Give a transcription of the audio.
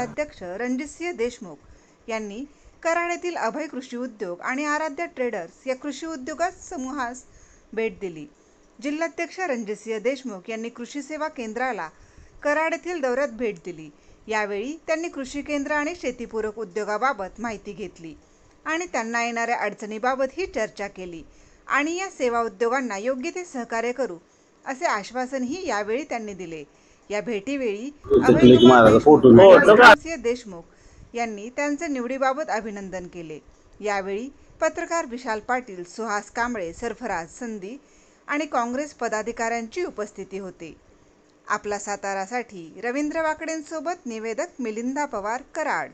जिल्हाध्यक्ष रणजितसिंह देशमुख यांनी कराड येथील अभय कृषी उद्योग आणि आराध्य ट्रेडर्स या कृषी उद्योग समूहास भेट दिली. जिल्हाध्यक्ष रणजितसिंह देशमुख यांनी कृषी सेवा केंद्राला कराड येथील दौऱ्यात भेट दिली. यावेळी त्यांनी कृषी केंद्र आणि शेतीपूरक उद्योगाबाबत माहिती घेतली आणि त्यांना येणाऱ्या अडचणीबाबत ही चर्चा केली आणि या सेवा उद्योगांना योग्य ते सहकार्य करू असे आश्वासनही यावेळी त्यांनी दिले. या भेटीवेळी अभय कुमार देशमुख आणि देशमुख यांनी त्यांचे निवडीबाबत अभिनंदन केले. यावेळी पत्रकार विशाल पाटील सुहास कांबळे सरफराज संधी आणि काँग्रेस पदाधिकाऱ्यांची उपस्थिती होती. आपला सातारासाठी रवींद्र वाकडेंसोबत निवेदक मिलिंदा पवार कराड.